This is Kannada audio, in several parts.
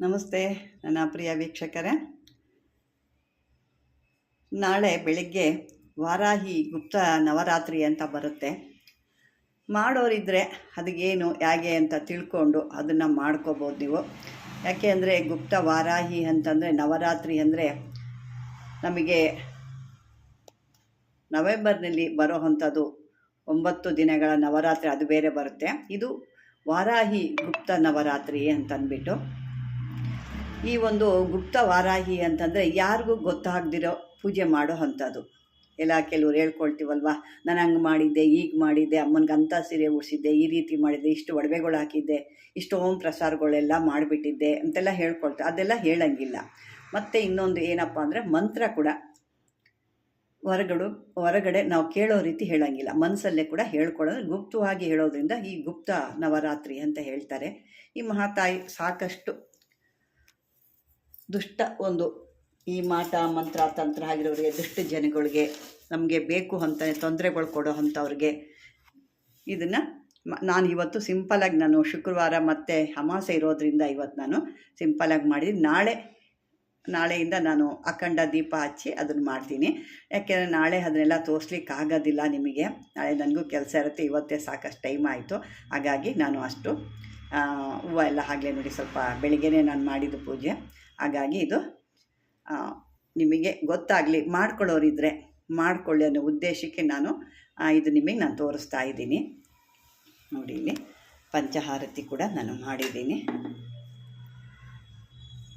ನಮಸ್ತೆ, ನನ್ನ ಪ್ರಿಯ ವೀಕ್ಷಕರೇ. ನಾಳೆ ಬೆಳಿಗ್ಗೆ ವಾರಾಹಿ ಗುಪ್ತ ನವರಾತ್ರಿ ಅಂತ ಬರುತ್ತೆ. ಮಾಡೋರಿದ್ದರೆ ಅದಕ್ಕೇನು ಹೇಗೆ ಅಂತ ತಿಳ್ಕೊಂಡು ಅದನ್ನು ಮಾಡ್ಕೋಬೋದು ನೀವು. ಯಾಕೆ ಅಂದರೆ ಗುಪ್ತ ವಾರಾಹಿ ಅಂತಂದರೆ ನವರಾತ್ರಿ ಅಂದರೆ ನಮಗೆ ನವೆಂಬರ್ನಲ್ಲಿ ಬರೋ ಅಂಥದ್ದು ಒಂಬತ್ತು ದಿನಗಳ ನವರಾತ್ರಿ, ಅದು ಬೇರೆ ಬರುತ್ತೆ. ಇದು ವಾರಾಹಿ ಗುಪ್ತ ನವರಾತ್ರಿ ಅಂತಂದ್ಬಿಟ್ಟು ಈ ಒಂದು ಗುಪ್ತ ವಾರಾಹಿ ಅಂತಂದರೆ ಯಾರಿಗೂ ಗೊತ್ತಾಗದಿರೋ ಪೂಜೆ ಮಾಡೋ ಅಂಥದ್ದು. ಎಲ್ಲ ಕೆಲವ್ರು ಹೇಳ್ಕೊಳ್ತೀವಲ್ವ? ನಾನು ಹಂಗೆ ಮಾಡಿದ್ದೆ ಈಗ ಮಾಡಿದ್ದೆ, ಅಮ್ಮನಿಗೆ ಅಂಥ ಸೀರೆ ಉಡಿಸಿದ್ದೆ, ಈ ರೀತಿ ಮಾಡಿದ್ದೆ, ಇಷ್ಟು ಒಡವೆಗಳು ಹಾಕಿದ್ದೆ, ಇಷ್ಟು ಓಂ ಪ್ರಸಾರಗಳೆಲ್ಲ ಮಾಡಿಬಿಟ್ಟಿದ್ದೆ ಅಂತೆಲ್ಲ ಹೇಳ್ಕೊಳ್ತೆ, ಅದೆಲ್ಲ ಹೇಳಂಗಿಲ್ಲ. ಮತ್ತು ಇನ್ನೊಂದು ಏನಪ್ಪ ಅಂದರೆ ಮಂತ್ರ ಕೂಡ ಹೊರಗಡು, ಹೊರಗಡೆ ನಾವು ಕೇಳೋ ರೀತಿ ಹೇಳಂಗಿಲ್ಲ. ಮನಸ್ಸಲ್ಲೇ ಕೂಡ ಹೇಳ್ಕೊಳ್ಳೋದು ಗುಪ್ತವಾಗಿ ಹೇಳೋದ್ರಿಂದ ಈ ಗುಪ್ತ ನವರಾತ್ರಿ ಅಂತ ಹೇಳ್ತಾರೆ. ಈ ಮಹಾತಾಯಿ ಸಾಕಷ್ಟು ದುಷ್ಟ ಒಂದು ಈ ಮಾಟ, ಮಂತ್ರ, ತಂತ್ರ ಆಗಿರೋರಿಗೆ, ದುಷ್ಟ ಜನಗಳಿಗೆ ನಮಗೆ ಬೇಕು ಅಂತ, ತೊಂದರೆಗಳು ಕೊಡೋ ಅಂಥವ್ರಿಗೆ ಇದನ್ನು ನಾನು ಇವತ್ತು ಸಿಂಪಲಾಗಿ ನಾನು ಶುಕ್ರವಾರ ಮತ್ತು ಅಮಾಸೆ ಇರೋದರಿಂದ ಇವತ್ತು ನಾನು ಸಿಂಪಲಾಗಿ ಮಾಡಿದ್ದೀನಿ ನಾಳೆ, ನಾಳೆಯಿಂದ ನಾನು ಅಖಂಡ ದೀಪ ಹಚ್ಚಿ ಅದನ್ನು ಮಾಡ್ತೀನಿ. ಯಾಕೆಂದರೆ ನಾಳೆ ಅದನ್ನೆಲ್ಲ ತೋರಿಸ್ಲಿಕ್ಕೆ ಆಗೋದಿಲ್ಲ ನಿಮಗೆ. ನಾಳೆ ನನಗೂ ಕೆಲಸ ಇರುತ್ತೆ, ಇವತ್ತೇ ಸಾಕಷ್ಟು ಟೈಮ್ ಆಯಿತು. ಹಾಗಾಗಿ ನಾನು ಅಷ್ಟು ಹೂವು ಎಲ್ಲ ಆಗಲೇ ನೋಡಿ ಸ್ವಲ್ಪ ಬೆಳಿಗ್ಗೆನೇ ನಾನು ಮಾಡಿದ್ದು ಪೂಜೆ. ಹಾಗಾಗಿ ಇದು ನಿಮಗೆ ಗೊತ್ತಾಗಲಿ ಮಾಡ್ಕೊಳ್ಳೋರಿದ್ದರೆ ಮಾಡಿಕೊಳ್ಳಿ ಅನ್ನೋ ಉದ್ದೇಶಕ್ಕೆ ನಾನು ಇದು ನಿಮಗೆ ನಾನು ತೋರಿಸ್ತಾ ಇದ್ದೀನಿ. ನೋಡಿ ಇಲ್ಲಿ, ಪಂಚಹಾರತಿ ಕೂಡ ನಾನು ಮಾಡಿದ್ದೀನಿ.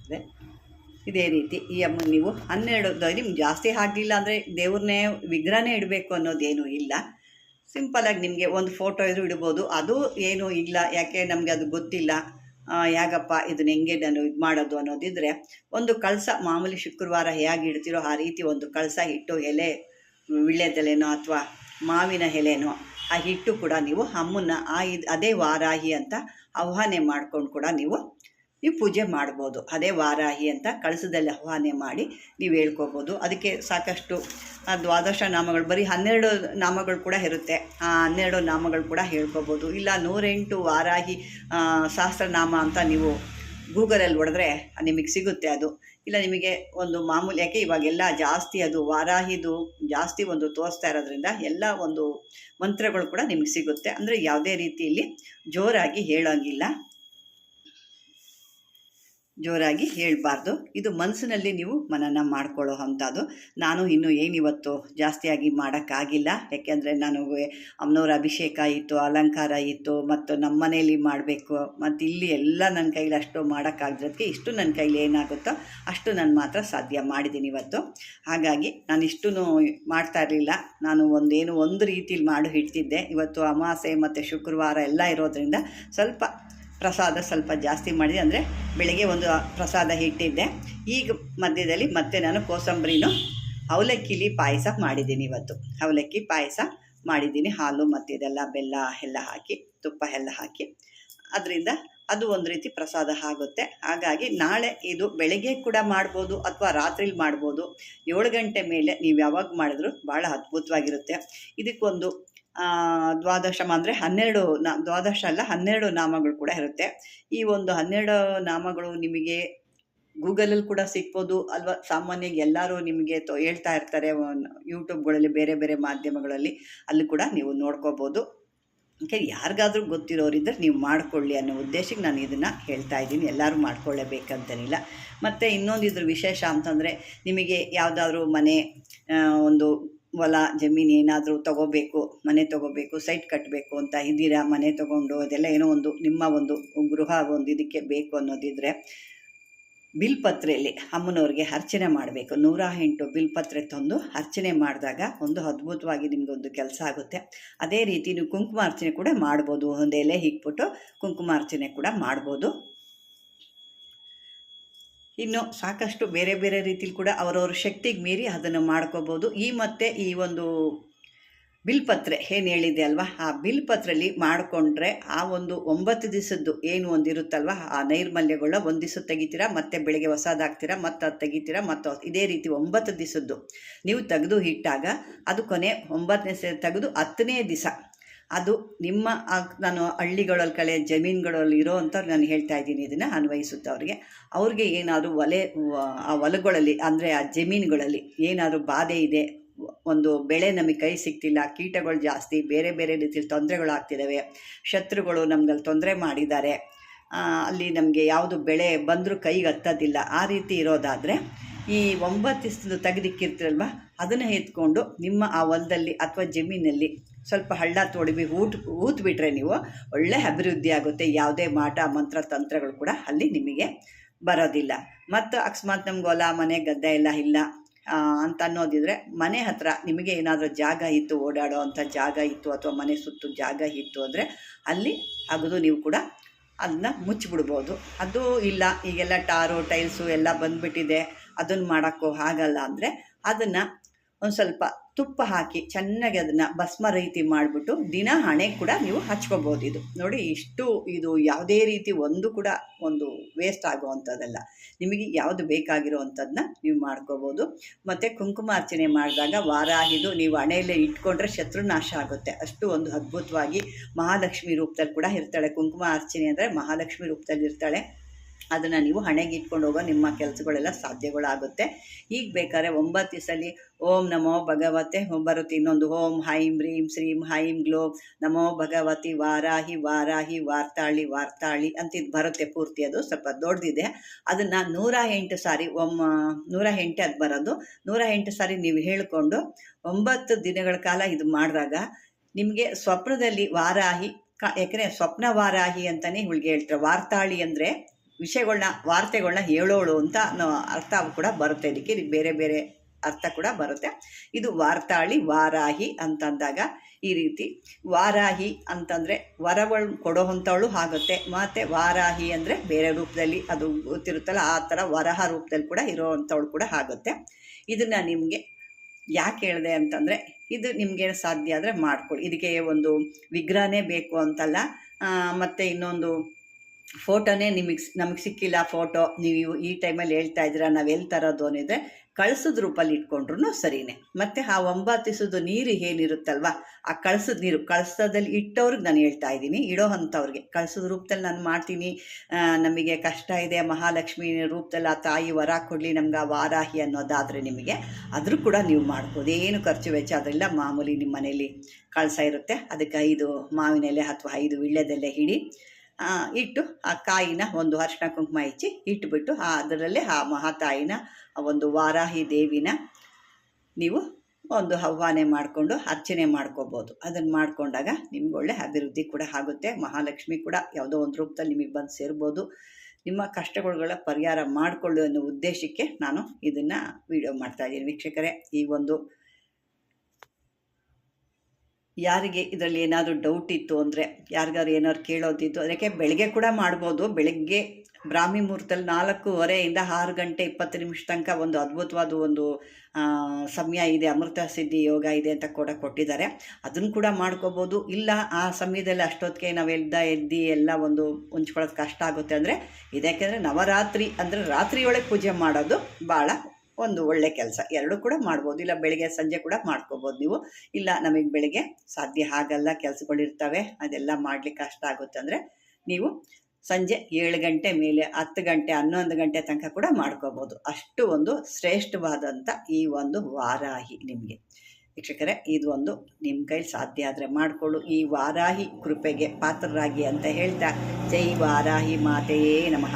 ಅದೇ ಇದೇ ರೀತಿ ಈ ಅಮ್ಮ ನೀವು ಹನ್ನೆರಡು, ನಿಮ್ಗೆ ಜಾಸ್ತಿ ಆಗಲಿಲ್ಲ ಅಂದರೆ ದೇವ್ರನ್ನೇ, ವಿಗ್ರಹನೇ ಇಡಬೇಕು ಅನ್ನೋದೇನೂ ಇಲ್ಲ. ಸಿಂಪಲಾಗಿ ನಿಮಗೆ ಒಂದು ಫೋಟೋ ಇದ್ರೂ ಇಡ್ಬೋದು. ಅದು ಏನೂ ಇಲ್ಲ. ಯಾಕೆ? ನಮಗೆ ಅದು ಗೊತ್ತಿಲ್ಲ. ಯಾಗಪ್ಪ ಇದನ್ನ ಹೆಂಗೆ ನಾನು ಇದು ಮಾಡೋದು ಅನ್ನೋದಿದ್ರೆ, ಒಂದು ಕಳಸ ಮಾಮೂಲಿ ಶುಕ್ರವಾರ ಹೇಗೆ ಇಡ್ತಿರೋ ಆ ರೀತಿ ಒಂದು ಕಳಸ ಹಿಟ್ಟು ಎಲೆ ವಿಳ್ಯದೆಲೆನೋ ಅಥವಾ ಮಾವಿನ ಎಲೆನೋ, ಆ ಹಿಟ್ಟು ಕೂಡ ನೀವು ಅಮ್ಮನ್ನ ಆ ಇದು ಅದೇ ವಾರಾಹಿ ಅಂತ ಆಹ್ವಾನೆ ಮಾಡ್ಕೊಂಡು ಕೂಡ ನೀವು ನೀವು ಪೂಜೆ ಮಾಡ್ಬೋದು. ಅದೇ ವಾರಾಹಿ ಅಂತ ಕಳಸದಲ್ಲಿ ಆಹ್ವಾನೆ ಮಾಡಿ ನೀವು ಹೇಳ್ಕೊಬೋದು. ಅದಕ್ಕೆ ಸಾಕಷ್ಟು ದ್ವಾದಶ ನಾಮಗಳು, ಬರೀ ಹನ್ನೆರಡು ನಾಮಗಳು ಕೂಡ ಇರುತ್ತೆ. ಆ ಹನ್ನೆರಡು ನಾಮಗಳು ಕೂಡ ಹೇಳ್ಕೊಬೋದು. ಇಲ್ಲ ನೂರೆಂಟು ವಾರಾಹಿ ಸಹಸ್ರನಾಮ ಅಂತ ನೀವು ಗೂಗಲಲ್ಲಿ ಹೊಡೆದ್ರೆ ನಿಮಗೆ ಸಿಗುತ್ತೆ ಅದು. ಇಲ್ಲ ನಿಮಗೆ ಒಂದು ಮಾಮೂಲಿ, ಯಾಕೆ ಇವಾಗೆಲ್ಲ ಜಾಸ್ತಿ ಅದು ವಾರಾಹಿದು ಜಾಸ್ತಿ ಒಂದು ತೋರಿಸ್ತಾ ಇರೋದ್ರಿಂದ ಎಲ್ಲ ಒಂದು ಮಂತ್ರಗಳು ಕೂಡ ನಿಮಗೆ ಸಿಗುತ್ತೆ. ಅಂದರೆ ಯಾವುದೇ ರೀತಿಯಲ್ಲಿ ಜೋರಾಗಿ ಹೇಳೋಂಗಿಲ್ಲ. ಜೋರಾಗಿ ಹೇಳಬಾರ್ದು. ಇದು ಮನಸ್ಸಿನಲ್ಲಿ ನೀವು ಮನನ ಮಾಡ್ಕೊಳ್ಳೋ ಅಂಥದ್ದು. ನಾನು ಇನ್ನೂ ಏನಿವತ್ತು ಜಾಸ್ತಿಯಾಗಿ ಮಾಡೋಕ್ಕಾಗಿಲ್ಲ. ಯಾಕೆಂದರೆ ನಾನು ಅಮ್ಮನವ್ರ ಅಭಿಷೇಕ ಇತ್ತು, ಅಲಂಕಾರ ಇತ್ತು, ಮತ್ತು ನಮ್ಮ ಮನೆಯಲ್ಲಿ ಮಾಡಬೇಕು. ಮತ್ತು ಇಲ್ಲಿ ಎಲ್ಲ ನನ್ನ ಕೈಲಿ ಅಷ್ಟು ಮಾಡೋಕ್ಕಾಗದಕ್ಕೆ ಇಷ್ಟು ನನ್ನ ಕೈಲಿ ಏನಾಗುತ್ತೋ ಅಷ್ಟು ನಾನು ಮಾತ್ರ ಸಾಧ್ಯ ಮಾಡಿದ್ದೀನಿ ಇವತ್ತು. ಹಾಗಾಗಿ ನಾನು ಇಷ್ಟು ಮಾಡ್ತಾ ಇರಲಿಲ್ಲ. ನಾನು ಒಂದೇನು ಒಂದು ರೀತಿಲಿ ಮಾಡಿ ಇಡ್ತಿದ್ದೆ ಇವತ್ತು ಅಮಾಸೆ ಮತ್ತು ಶುಕ್ರವಾರ ಎಲ್ಲ ಇರೋದರಿಂದ ಸ್ವಲ್ಪ ಪ್ರಸಾದ ಸ್ವಲ್ಪ ಜಾಸ್ತಿ ಮಾಡಿದೆ. ಅಂದರೆ ಬೆಳಗ್ಗೆ ಒಂದು ಪ್ರಸಾದ ಇಟ್ಟಿದ್ದೆ ಈಗ ಮಧ್ಯದಲ್ಲಿ ಮತ್ತೆ ನಾನು ಕೋಸಂಬರಿನೂ ಅವಲಕ್ಕಿಲಿ ಪಾಯಸ ಮಾಡಿದ್ದೀನಿ ಇವತ್ತು. ಅವಲಕ್ಕಿ ಪಾಯಸ ಮಾಡಿದ್ದೀನಿ. ಹಾಲು ಮತ್ತು ಇದೆಲ್ಲ ಬೆಲ್ಲ ಎಲ್ಲ ಹಾಕಿ, ತುಪ್ಪ ಎಲ್ಲ ಹಾಕಿ. ಅದರಿಂದ ಅದು ಒಂದು ರೀತಿ ಪ್ರಸಾದ ಆಗುತ್ತೆ. ಹಾಗಾಗಿ ನಾಳೆ ಇದು ಬೆಳಗ್ಗೆ ಕೂಡ ಮಾಡ್ಬೋದು ಅಥವಾ ರಾತ್ರಿಲಿ ಮಾಡ್ಬೋದು. ಏಳು ಗಂಟೆ ಮೇಲೆ ನೀವು ಯಾವಾಗ ಮಾಡಿದ್ರು ಭಾಳ ಅದ್ಭುತವಾಗಿರುತ್ತೆ. ಇದಕ್ಕೊಂದು ದ್ವಾದಶ ಅಂದರೆ ಹನ್ನೆರಡು ನಾ, ದ್ವಾದಶ ಅಲ್ಲ, ಹನ್ನೆರಡು ನಾಮಗಳು ಕೂಡ ಇರುತ್ತೆ. ಈ ಒಂದು ಹನ್ನೆರಡು ನಾಮಗಳು ನಿಮಗೆ ಗೂಗಲಲ್ಲಿ ಕೂಡ ಸಿಗ್ಬೋದು. ಅಲ್ವಾ, ಸಾಮಾನ್ಯವಾಗಿ ಎಲ್ಲರೂ ನಿಮಗೆ ತೊ, ಹೇಳ್ತಾ ಇರ್ತಾರೆ ಯೂಟ್ಯೂಬ್ಗಳಲ್ಲಿ ಬೇರೆ ಬೇರೆ ಮಾಧ್ಯಮಗಳಲ್ಲಿ. ಅಲ್ಲಿ ಕೂಡ ನೀವು ನೋಡ್ಕೋಬೋದು. ಯಾರಿಗಾದ್ರೂ ಗೊತ್ತಿರೋರಿದ್ದರೆ ನೀವು ಮಾಡ್ಕೊಳ್ಳಿ ಅನ್ನೋ ಉದ್ದೇಶಕ್ಕೆ ನಾನು ಇದನ್ನು ಹೇಳ್ತಾ ಇದ್ದೀನಿ. ಎಲ್ಲರೂ ಮಾಡ್ಕೊಳ್ಳೇಬೇಕಂತೇನಿಲ್ಲ. ಮತ್ತು ಇನ್ನೊಂದು ಇದ್ರ ವಿಶೇಷ ಅಂತಂದರೆ ನಿಮಗೆ ಯಾವುದಾದ್ರೂ ಮನೆ ಒಂದು ಹೊಲ, ಜಮೀನು ಏನಾದರೂ ತಗೋಬೇಕು, ಮನೆ ತಗೋಬೇಕು ಸೈಟ್ ಕಟ್ಟಬೇಕು ಅಂತ ಇದ್ದೀರಾ? ಮನೆ ತಗೊಂಡು ಅದೆಲ್ಲ ಏನೋ ಒಂದು ನಿಮ್ಮ ಒಂದು ಗೃಹ ಒಂದು ಇದಕ್ಕೆ ಬೇಕು ಅನ್ನೋದಿದ್ದರೆ ಬಿಲ್ಪತ್ರೆಯಲ್ಲಿ ಅಮ್ಮನವ್ರಿಗೆ ಅರ್ಚನೆ ಮಾಡಬೇಕು. ನೂರ ಎಂಟು ಬಿಲ್ಪತ್ರೆ ತಂದು ಅರ್ಚನೆ ಮಾಡಿದಾಗ ಒಂದು ಅದ್ಭುತವಾಗಿ ನಿಮಗೊಂದು ಕೆಲಸ ಆಗುತ್ತೆ. ಅದೇ ರೀತಿ ನೀವು ಕುಂಕುಮಾರ್ಚನೆ ಕೂಡ ಮಾಡ್ಬೋದು. ಒಂದು ಎಲೆ ಕುಂಕುಮ ಕುಂಕುಮಾರ್ಚನೆ ಕೂಡ ಮಾಡ್ಬೋದು. ಇನ್ನು ಸಾಕಷ್ಟು ಬೇರೆ ಬೇರೆ ರೀತಿಲಿ ಕೂಡ ಅವರವ್ರ ಶಕ್ತಿಗೆ ಮೀರಿ ಅದನ್ನು ಮಾಡ್ಕೋಬೋದು. ಈ ಮತ್ತೆ ಈ ಒಂದು ಬಿಲ್ಪತ್ರೆ ಏನು ಹೇಳಿದೆ ಅಲ್ವಾ? ಆ ಬಿಲ್ಪತ್ರೆಯಲ್ಲಿ ಮಾಡಿಕೊಂಡ್ರೆ ಆ ಒಂದು ಒಂಬತ್ತು ದಿವಸದ್ದು ಏನು ಒಂದಿರುತ್ತಲ್ವ? ಆ ನೈರ್ಮಲ್ಯಗಳ ಒಂದು ದಿವಸ ತೆಗಿತೀರ, ಮತ್ತೆ ಬೆಳಿಗ್ಗೆ ಹೊಸದಾಗ್ತೀರಾ, ಮತ್ತು ಅದು ತೆಗಿತೀರಾ, ಮತ್ತು ಇದೇ ರೀತಿ ಒಂಬತ್ತು ದಿವಸದ್ದು. ನೀವು ತೆಗೆದು ಇಟ್ಟಾಗ ಅದು ಕೊನೆ ಒಂಬತ್ತನೇ ತೆಗೆದು ಹತ್ತನೇ ದಿವಸ. ಅದು ನಿಮ್ಮ ನಾನು ಹಳ್ಳಿಗಳಲ್ಲಿ ಕಳೆ ಜಮೀನುಗಳಲ್ಲಿ ಇರೋ ಅಂಥವ್ರು ನಾನು ಹೇಳ್ತಾ ಇದ್ದೀನಿ, ಇದನ್ನು ಅನ್ವಯಿಸುತ್ತೆ ಅವ್ರಿಗೆ. ಅವ್ರಿಗೆ ಏನಾದರೂ ಒಲೆ ಆ ಹೊಲಗಳಲ್ಲಿ ಅಂದರೆ ಆ ಜಮೀನುಗಳಲ್ಲಿ ಏನಾದರೂ ಬಾಧೆ ಇದೆ, ಒಂದು ಬೆಳೆ ನಮಗೆ ಕೈ ಸಿಗ್ತಿಲ್ಲ, ಕೀಟಗಳು ಜಾಸ್ತಿ, ಬೇರೆ ಬೇರೆ ರೀತಿಯಲ್ಲಿ ತೊಂದರೆಗಳಾಗ್ತಿದ್ದಾವೆ ಶತ್ರುಗಳು ನಮ್ಗಲ್ಲಿ ತೊಂದರೆ ಮಾಡಿದ್ದಾರೆ ಅಲ್ಲಿ ನಮಗೆ ಯಾವುದು ಬೆಳೆ ಬಂದರೂ ಕೈಗೆ ಹತ್ತೋದಿಲ್ಲ, ಆ ರೀತಿ ಇರೋದಾದರೆ ಈ ಒಂಬತ್ತು ತೆಗೆದಿಕ್ಕಿರ್ತಿರಲ್ವ ತೆಗೆದಿಕ್ಕಿರ್ತೀರಲ್ವ, ಅದನ್ನು ಎತ್ಕೊಂಡು ನಿಮ್ಮ ಆ ಹೊಲದಲ್ಲಿ ಅಥವಾ ಜಮೀನಲ್ಲಿ ಸ್ವಲ್ಪ ಹಳ್ಳ ತೋಡಿಬಿ ಊಟ, ಊತ್ಬಿಟ್ರೆ ನೀವು ಒಳ್ಳೆ ಅಭಿವೃದ್ಧಿ ಆಗುತ್ತೆ. ಯಾವುದೇ ಮಾಟ, ಮಂತ್ರ, ತಂತ್ರಗಳು ಕೂಡ ಅಲ್ಲಿ ನಿಮಗೆ ಬರೋದಿಲ್ಲ. ಮತ್ತು ಅಕಸ್ಮಾತ್ ನಮ್ಗೆ ಹೊಲ, ಮನೆ, ಗದ್ದೆ ಎಲ್ಲ ಇಲ್ಲ ಅಂತ ಅನ್ನೋದಿದ್ರೆ ಮನೆ ಹತ್ರ ನಿಮಗೆ ಏನಾದರೂ ಜಾಗ ಇತ್ತು ಓಡಾಡೋ ಅಂಥ ಜಾಗ ಇತ್ತು ಅಥವಾ ಮನೆ ಸುತ್ತು ಜಾಗ ಇತ್ತು ಅಂದರೆ ಅಲ್ಲಿ ಅಗದು ನೀವು ಕೂಡ ಅದನ್ನ ಮುಚ್ಚಿಬಿಡ್ಬೋದು ಅದು ಇಲ್ಲ, ಈಗೆಲ್ಲ ಟಾರು, ಟೈಲ್ಸು ಎಲ್ಲ ಬಂದ್ಬಿಟ್ಟಿದೆ. ಅದನ್ನು ಮಾಡೋಕ್ಕೂ ಆಗಲ್ಲ ಅಂದರೆ ಅದನ್ನು ಒಂದು ಸ್ವಲ್ಪ ತುಪ್ಪ ಹಾಕಿ ಚೆನ್ನಾಗಿ ಅದನ್ನು ಭಸ್ಮ ರೀತಿ ಮಾಡಿಬಿಟ್ಟು ದಿನ ಹಣೆ ಕೂಡ ನೀವು ಹಚ್ಕೋಬೋದು ಇದು. ನೋಡಿ ಇಷ್ಟು ಇದು ಯಾವುದೇ ರೀತಿ ಒಂದು ಕೂಡ ಒಂದು ವೇಸ್ಟ್ ಆಗುವಂಥದ್ದಲ್ಲ. ನಿಮಗೆ ಯಾವುದು ಬೇಕಾಗಿರುವಂಥದ್ದನ್ನ ನೀವು ಮಾಡ್ಕೋಬೋದು. ಮತ್ತು ಕುಂಕುಮ ಅರ್ಚನೆ ಮಾಡಿದಾಗ ಇದು ನೀವು ಹಣೆಯಲ್ಲೇ ಇಟ್ಕೊಂಡ್ರೆ ಶತ್ರುನಾಶ ಆಗುತ್ತೆ. ಅಷ್ಟು ಒಂದು ಅದ್ಭುತವಾಗಿ ಮಹಾಲಕ್ಷ್ಮಿ ರೂಪದಲ್ಲಿ ಕೂಡ ಇರ್ತಾಳೆ. ಕುಂಕುಮ ಅರ್ಚನೆ ಅಂದರೆ ಮಹಾಲಕ್ಷ್ಮಿ ರೂಪದಲ್ಲಿ ಇರ್ತಾಳೆ. ಅದನ್ನು ನೀವು ಹಣೆಗೆ ಇಟ್ಕೊಂಡು ಹೋಗೋ ನಿಮ್ಮ ಕೆಲಸಗಳೆಲ್ಲ ಸಾಧ್ಯಗಳಾಗುತ್ತೆ. ಈಗ ಬೇಕಾದ್ರೆ ಒಂಬತ್ತು ದಿವಸಲ್ಲಿ ಓಂ ನಮೋ ಭಗವತೆ ಬರುತ್ತೆ. ಇನ್ನೊಂದು ಓಂ ಹೈಂ ರೀಂ ಶ್ರೀಂ ಹೈಂ ಗ್ಲೋ ನಮೋ ಭಗವತಿ ವಾರಾಹಿ ವಾರಾಹಿ ವಾರ್ತಾಳಿ ವಾರ್ತಾಳಿ ಅಂತ ಇದು ಬರುತ್ತೆ ಪೂರ್ತಿ. ಅದು ಸ್ವಲ್ಪ ದೊಡ್ಡದಿದೆ ಅದನ್ನು ನೂರ ಎಂಟು ಸಾರಿ ಒಮ್ಮ ನೂರ ಎಂಟು ಅದು ಬರೋದು. ನೂರ ಎಂಟು ಸಾರಿ ನೀವು ಹೇಳಿಕೊಂಡು ಒಂಬತ್ತು ದಿನಗಳ ಕಾಲ ಇದು ಮಾಡಿದಾಗ ನಿಮಗೆ ಸ್ವಪ್ನದಲ್ಲಿ ವಾರಾಹಿ ಕಾ ಯಾಕೆಂದರೆ ಸ್ವಪ್ನ ವಾರಾಹಿ ಅಂತಲೇ ಇವಳಿಗೆ ಹೇಳ್ತಾರೆ. ವಾರ್ತಾಳಿ ಅಂದರೆ ವಿಷಯಗಳನ್ನ ವಾರ್ತೆಗಳನ್ನ ಹೇಳೋಳು ಅಂತ ಅರ್ಥ ಕೂಡ ಬರುತ್ತೆ. ಇದಕ್ಕೆ ಬೇರೆ ಬೇರೆ ಅರ್ಥ ಕೂಡ ಬರುತ್ತೆ. ಇದು ವಾರ್ತಾಳಿ ವಾರಾಹಿ ಅಂತಂದಾಗ ಈ ರೀತಿ. ವಾರಾಹಿ ಅಂತಂದರೆ ವರಗಳು ಕೊಡೋ ಅಂಥವಳು ಆಗುತ್ತೆ. ಮತ್ತು ವಾರಾಹಿ ಅಂದರೆ ಬೇರೆ ರೂಪದಲ್ಲಿ ಅದು ಗೊತ್ತಿರುತ್ತಲ್ಲ, ಆ ಥರ ವರಹ ರೂಪದಲ್ಲಿ ಕೂಡ ಇರೋ ಕೂಡ ಆಗುತ್ತೆ. ಇದನ್ನು ನಿಮಗೆ ಯಾಕೆ ಹೇಳಿದೆ ಅಂತಂದರೆ, ಇದು ನಿಮಗೆ ಸಾಧ್ಯ ಆದರೆ ಮಾಡ್ಕೊಳ್ಳಿ ಇದಕ್ಕೆ ಒಂದು ವಿಗ್ರಹನೇ ಬೇಕು ಅಂತಲ್ಲ. ಮತ್ತು ಇನ್ನೊಂದು ಫೋಟೋನೇ ನಿಮಗೆ ನಮಗೆ ಸಿಕ್ಕಿಲ್ಲ ಫೋಟೋ, ನೀವು ಈ ಟೈಮಲ್ಲಿ ಹೇಳ್ತಾ ಇದ್ದೀರಾ, ನಾವು ಎಲ್ಲಿ ತರೋದು ಅನ್ನಿದ್ರೆ ಕಳ್ಸದ ರೂಪಲ್ಲಿ ಇಟ್ಕೊಂಡ್ರು ಸರಿನೇ. ಮತ್ತು ಆ ಒಂಬತ್ತು ನೀರು ಏನಿರುತ್ತಲ್ವ, ಆ ಕಳ್ಸದ ನೀರು ಕಳಸದಲ್ಲಿ ಇಟ್ಟವ್ರಿಗೆ ನಾನು ಹೇಳ್ತಾ ಇದ್ದೀನಿ, ಇಡೋ ಅಂಥವ್ರಿಗೆ. ಕಳ್ಸದ ರೂಪದಲ್ಲಿ ನಾನು ಮಾಡ್ತೀನಿ ನಮಗೆ ಕಷ್ಟ ಇದೆ, ಮಹಾಲಕ್ಷ್ಮಿ ರೂಪದಲ್ಲಿ ಆ ತಾಯಿ ವರ ಕೊಡಲಿ, ನಮ್ಗೆ ಆ ವಾರಾಹಿ ಅನ್ನೋದಾದರೆ ನಿಮಗೆ ಅದರೂ ಕೂಡ ನೀವು ಮಾಡ್ಬೋದು. ಏನು ಖರ್ಚು ವೆಚ್ಚ ಅದೆಲ್ಲ ಮಾಮೂಲಿ ನಿಮ್ಮ ಮನೇಲಿ ಕಳಸ ಇರುತ್ತೆ. ಅದಕ್ಕೆ ಐದು ಮಾವಿನ ಎಲೆ ಅಥವಾ ಐದು ವಿಳ್ಯದೆಲೆ ಹಿಡಿ ಇಟ್ಟು ಆ ಕಾಯಿನ ಒಂದು ಅರಿಶಿನ ಕುಂಕುಮ ಹಚ್ಚಿ ಇಟ್ಟುಬಿಟ್ಟು ಆ ಅದರಲ್ಲೇ ಆ ಮಹಾತಾಯಿನ, ಆ ಒಂದು ವಾರಾಹಿ ದೇವಿನ ನೀವು ಒಂದು ಹವ್ವಾನೆ ಮಾಡಿಕೊಂಡು ಅರ್ಚನೆ ಮಾಡ್ಕೋಬೋದು. ಅದನ್ನು ಮಾಡಿಕೊಂಡಾಗ ನಿಮ್ಗೆ ಒಳ್ಳೆ ಅಭಿವೃದ್ಧಿ ಕೂಡ ಆಗುತ್ತೆ. ಮಹಾಲಕ್ಷ್ಮಿ ಕೂಡ ಯಾವುದೋ ಒಂದು ರೂಪದಲ್ಲಿ ನಿಮಗೆ ಬಂದು ಸೇರ್ಬೋದು. ನಿಮ್ಮ ಕಷ್ಟಗಳುಗಳ ಪರಿಹಾರ ಮಾಡಿಕೊಳ್ಳು ಅನ್ನೋ ಉದ್ದೇಶಕ್ಕೆ ನಾನು ಇದನ್ನು ವಿಡಿಯೋ ಮಾಡ್ತಾಯಿದ್ದೀನಿ ವೀಕ್ಷಕರೇ, ಈ ಒಂದು ಯಾರಿಗೆ ಇದರಲ್ಲಿ ಏನಾದರೂ ಡೌಟ್ ಇತ್ತು ಅಂದರೆ ಯಾರಿಗಾದ್ರು ಏನಾದ್ರು ಕೇಳೋದಿತ್ತು, ಅದಕ್ಕೆ ಬೆಳಗ್ಗೆ ಕೂಡ ಮಾಡ್ಬೋದು. ಬೆಳಗ್ಗೆ ಬ್ರಾಹ್ಮಿ ಮುಹೂರ್ತದಲ್ಲಿ ನಾಲ್ಕೂವರೆಯಿಂದ ಆರು ಗಂಟೆ ಇಪ್ಪತ್ತು ನಿಮಿಷ ತನಕ ಒಂದು ಅದ್ಭುತವಾದ ಒಂದು ಸಮಯ ಇದೆ. ಅಮೃತ ಸಿದ್ಧಿ ಯೋಗ ಇದೆ ಅಂತ ಕೂಡ ಕೊಟ್ಟಿದ್ದಾರೆ. ಅದನ್ನು ಕೂಡ ಮಾಡ್ಕೋಬೋದು. ಇಲ್ಲ, ಆ ಸಮಯದಲ್ಲಿ ಅಷ್ಟೊತ್ತಿಗೆ ನಾವು ಎದ್ದ, ಎದ್ದು ಎಲ್ಲ ಒಂದು ಹೊಂಚ್ಕೊಳ್ಳೋದು ಕಷ್ಟ ಆಗುತ್ತೆ ಅಂದರೆ ಇದಕ್ಕೆಂದರೆ ನವರಾತ್ರಿ ಅಂದರೆ ರಾತ್ರಿಯೊಳಗೆ ಪೂಜೆ ಮಾಡೋದು ಭಾಳ ಒಂದು ಒಳ್ಳೆ ಕೆಲಸ. ಎರಡೂ ಕೂಡ ಮಾಡ್ಬೋದು. ಇಲ್ಲ ಬೆಳಿಗ್ಗೆ, ಸಂಜೆ ಕೂಡ ಮಾಡ್ಕೋಬೋದು ನೀವು. ಇಲ್ಲ ನಮಗೆ ಬೆಳಿಗ್ಗೆ ಸಾಧ್ಯ ಆಗಲ್ಲ ಕೆಲಸಗಳಿರ್ತವೆ ಅದೆಲ್ಲ ಮಾಡಲಿಕ್ಕೆ ಕಷ್ಟ ಆಗುತ್ತೆ ಅಂದರೆ ನೀವು ಸಂಜೆ ಏಳು ಗಂಟೆ ಮೇಲೆ ಹತ್ತು ಗಂಟೆ, ಹನ್ನೊಂದು ಗಂಟೆ ತನಕ ಕೂಡ ಮಾಡ್ಕೋಬೋದು. ಅಷ್ಟು ಒಂದು ಶ್ರೇಷ್ಠವಾದಂಥ ಈ ಒಂದು ವಾರಾಹಿ ನಿಮಗೆ. ವೀಕ್ಷಕರೇ, ಇದು ಒಂದು ನಿಮ್ಮ ಕೈಲಿ ಸಾಧ್ಯ ಆದರೆ ಮಾಡಿಕೊಳ್ಳು. ಈ ವಾರಾಹಿ ಕೃಪೆಗೆ ಪಾತ್ರರಾಗಿ ಅಂತ ಹೇಳ್ತಾ, ಜೈ ವಾರಾಹಿ ಮಾತೆಯೇ ನಮಃ.